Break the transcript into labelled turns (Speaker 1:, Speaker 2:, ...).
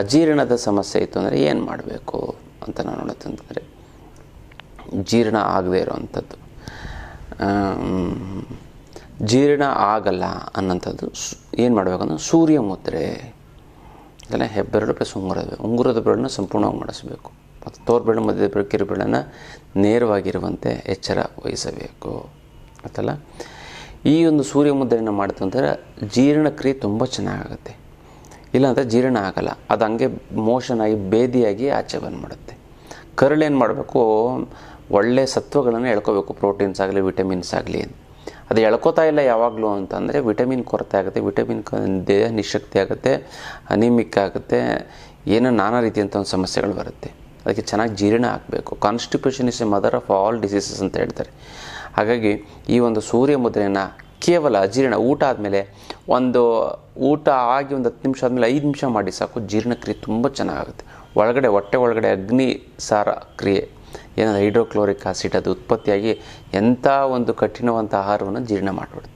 Speaker 1: ಅಜೀರ್ಣದ ಸಮಸ್ಯೆ ಇತ್ತು ಅಂದರೆ ಏನು ಮಾಡಬೇಕು ಅಂತ ನಾವು ನೋಡುತ್ತಂತಂದರೆ ಜೀರ್ಣ ಆಗದೇ ಇರೋವಂಥದ್ದು ಜೀರ್ಣ ಆಗಲ್ಲ ಅನ್ನೋಂಥದ್ದು ಏನು ಮಾಡಬೇಕಂದ್ರೆ ಸೂರ್ಯ ಮುದ್ರೆ, ಅದನ್ನು ಹೆಬ್ಬೆರಡು ಪ್ಲಸ್ ಉಂಗುರದ ಉಂಗುರದ ಬೆರಳನ್ನು ಸಂಪೂರ್ಣವಾಗಿ ಮಾಡಿಸಬೇಕು. ಮತ್ತು ತೋರ್ಬೆರಳು ಮಧ್ಯದ ಬೆರಳು ನೇರವಾಗಿರುವಂತೆ ಎಚ್ಚರ ವಹಿಸಬೇಕು. ಆಯ್ತಲ್ಲ ಈ ಒಂದು ಸೂರ್ಯ ಮುದ್ರೆಯನ್ನು ಮಾಡ್ತು ಅಂದರೆ ಜೀರ್ಣಕ್ರಿಯೆ ತುಂಬ ಚೆನ್ನಾಗಾಗುತ್ತೆ. ಇಲ್ಲಾಂದರೆ ಜೀರ್ಣ ಆಗಲ್ಲ. ಅದು ಹಂಗೆ ಮೋಷನ್ ಆಗಿ ಬೇದಿಯಾಗಿ ಆಚೆ ಬಂದ್ಬಿಡುತ್ತೆ. ಕರಳೇನು ಮಾಡಬೇಕು? ಒಳ್ಳೆಯ ಸತ್ವಗಳನ್ನು ಎಳ್ಕೋಬೇಕು. ಪ್ರೋಟೀನ್ಸ್ ಆಗಲಿ, ವಿಟಮಿನ್ಸ್ ಆಗಲಿ ಅದು ಎಳ್ಕೋತಾ ಇಲ್ಲ ಯಾವಾಗಲೂ ಅಂತಂದರೆ ವಿಟಮಿನ್ ಕೊರತೆ ಆಗುತ್ತೆ. ವಿಟಮಿನ್ ದೇಹ ನಿಶಕ್ತಿ ಆಗುತ್ತೆ, ಅನಿಮಿಕ್ ಆಗುತ್ತೆ, ಏನೋ ನಾನಾ ರೀತಿಯಂಥ ಒಂದು ಸಮಸ್ಯೆಗಳು ಬರುತ್ತೆ. ಅದಕ್ಕೆ ಚೆನ್ನಾಗಿ ಜೀರ್ಣ ಆಗಬೇಕು constipation is a mother of all diseases ಅಂತ ಹೇಳ್ತಾರೆ. ಹಾಗಾಗಿ ಈ ಒಂದು ಸೂರ್ಯ ಮುದ್ರೆಯನ್ನು ಕೇವಲ ಜೀರ್ಣ ಊಟ ಆದಮೇಲೆ ಒಂದು ಊಟ ಆಗಿ ಒಂದು ಹತ್ತು ನಿಮಿಷ ಆದಮೇಲೆ ಐದು ನಿಮಿಷ ಮಾಡಿ ಸಾಕು ಜೀರ್ಣಕ್ರಿಯೆ ತುಂಬ ಚೆನ್ನಾಗುತ್ತೆ ಒಳಗಡೆ, ಹೊಟ್ಟೆ ಒಳಗಡೆ ಅಗ್ನಿ ಸಾರ ಕ್ರಿಯೆ, ಏನಾದರೂ ಹೈಡ್ರೋಕ್ಲೋರಿಕ್ ಆಸಿಡ್ ಅದು ಉತ್ಪತ್ತಿಯಾಗಿ ಎಂಥ ಒಂದು ಕಠಿಣವಂಥ ಆಹಾರವನ್ನು ಜೀರ್ಣ ಮಾಡಿಬಿಡುತ್ತೆ.